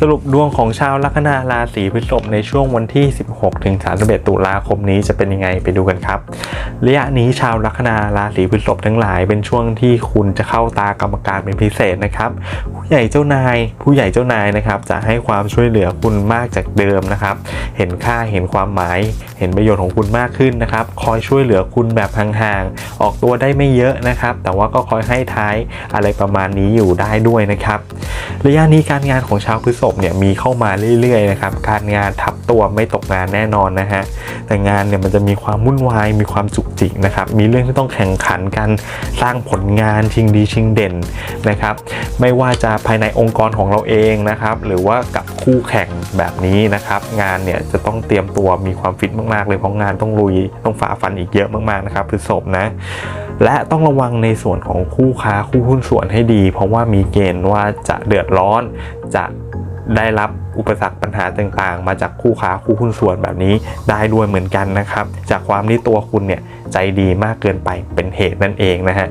สรุปดวงของชาวลัคนาราศีพฤษภในช่วงวันที่ 16ถึง31 ตุลาคมนี้จะเป็นยังไงไปดูกันครับ ระยะนี้ชาวลัคนาราศีพฤษภทั้งหลายเป็นช่วงที่คุณจะเข้าตากรรมการเป็นพิเศษนะครับ ผู้ใหญ่เจ้านาย ผู้ใหญ่เจ้านายนะครับ จะให้ความช่วยเหลือคุณมากจากเดิมนะครับ เห็นค่าเห็นความหมาย เห็นประโยชน์ของคุณมากขึ้นนะครับ คอยช่วยเหลือคุณแบบห่างๆออกตัวได้ไม่เยอะนะครับ แต่ว่าก็คอยให้ท้ายอะไรประมาณนี้อยู่ได้ด้วยนะครับ ระยะนี้การงานของชาวพฤษภเนี่ยมีเข้ามาเรื่อยๆนะครับการงานทับ ตัวไม่ตกงานแน่นอนนะฮะแต่งานเนี่ยมันจะมีความวุ่นวายมีความจุกจิกนะครับมีเรื่องที่ต้องแข่งขันกันสร้างผลงานชิงดีชิงเด่นนะครับไม่ว่าจะภายในองค์กรของเราเองนะครับหรือว่ากับคู่แข่งแบบนี้นะครับงานเนี่ยจะต้องเตรียมตัวมีความฟิตมากๆเลยเพราะงานต้องลุยต้องฝ่าฟันอีกเยอะมากๆนะครับพฤษภนะและต้องระวังในส่วนของคู่ค้าคู่หุ้นส่วนให้ดี เพราะว่ามีเกณฑ์ว่าจะเดือดร้อนจะ ได้รับอุปสรรคปัญหาต่างๆ มาจากคู่ค้าคู่หุ้นส่วนแบบนี้ได้ด้วยเหมือนกันนะครับ จากความที่ตัวคุณเนี่ยใจดีมากเกินไปเป็นเหตุนั่นเองนะฮะ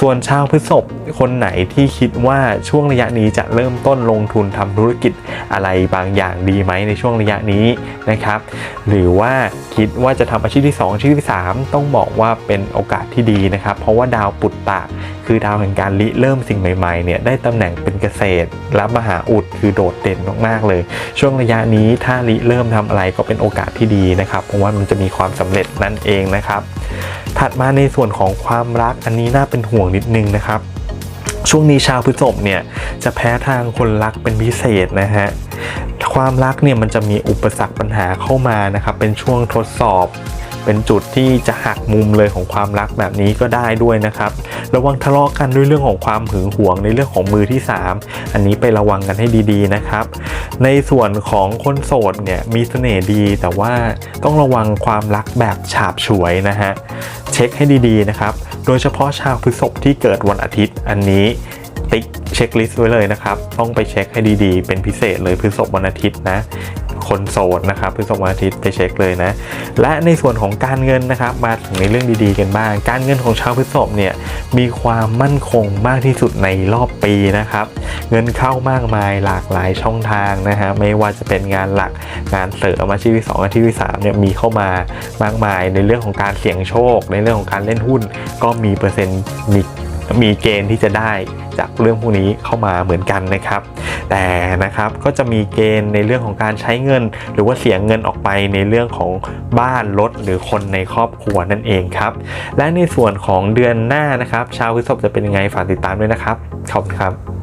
ส่วนชาวพฤษภคนไหนที่คิดว่าช่วงระยะนี้จะเริ่มต้นลงทุนทำธุรกิจอะไรบางอย่างดีไหมในช่วงระยะนี้นะครับ หรือว่าคิดว่าจะทำอาชีพที่ 2 อาชีพที่ 3 ต้องบอกว่าเป็นโอกาสที่ดีนะครับ เพราะว่าดาวปุตตะ คือดาวแห่งการริเริ่มสิ่งใหม่ๆเนี่ยได้ตำแหน่งเป็นเกษตรและมหาอุดคือโดดเด่นมากๆเลย ช่วงระยะนี้ถ้าริเริ่มทำอะไรก็เป็นโอกาสที่ดีนะครับเพราะว่ามันจะมีความสำเร็จนั่นเองนะครับ ถัดมาในส่วนของความรักอันนี้น่าเป็นห่วงนิดนึงนะครับช่วงนี้ชาวพฤษภเนี่ยจะแพ้ทางคนรักเป็นพิเศษนะฮะความรักเนี่ยมันจะมีอุปสรรคปัญหาเข้ามานะครับเป็นช่วงทดสอบ เป็นจุดที่จะหักมุมเลยของความรักแบบนี้ก็ได้ด้วยนะครับระวังทะเลาะกันด้วยเรื่องของความหึงหวงในเรื่องของมือที่ 3 อันนี้ไประวังกันให้ดีๆนะครับ ในส่วนของคนโสดเนี่ยมีเสน่ห์ดี แต่ว่าต้องระวังความรักแบบฉาบฉวยนะฮะเช็คให้ดีๆนะครับ โดยเฉพาะชาวพฤษภที่เกิดวันอาทิตย์อันนี้ติ๊กเช็คลิสต์ไว้เลยนะครับ ต้องไปเช็คให้ดีๆ เป็นพิเศษเลยพฤษภวันอาทิตย์นะ คนโสดนะครับพฤษภวันอาทิตย์ไปเช็คเลยนะ และในส่วนของการเงินนะครับ มาถึงในเรื่องดีๆกันบ้าง การเงินของชาวพฤษภเนี่ยมีความมั่นคงมากที่สุดในรอบปีนะครับ เงินเข้ามากมายหลากหลายช่องทางนะฮะไม่ว่าจะเป็นงานหลักงานเสริมอาชีพที่2องอาชีพที่3เนี่ยมีเข้ามามากมายในเรื่องของการเสี่ยงโชค ในเรื่องของการเล่นหุ้น ก็มีเปอร์เซ็นต์มี มีเกณฑ์ที่จะได้จากเรื่องพวกนี้เข้ามาเหมือนกันนะครับ แต่นะครับก็จะมีเกณฑ์ในเรื่องของการใช้เงิน หรือว่าเสียเงินออกไปในเรื่องของบ้านรถหรือคนในครอบครัวนั่นเองครับและในส่วนของเดือนหน้านะครับ ชาวพฤษภจะเป็นยังไงฝากติดตามด้วยนะครับขอบคุณครับ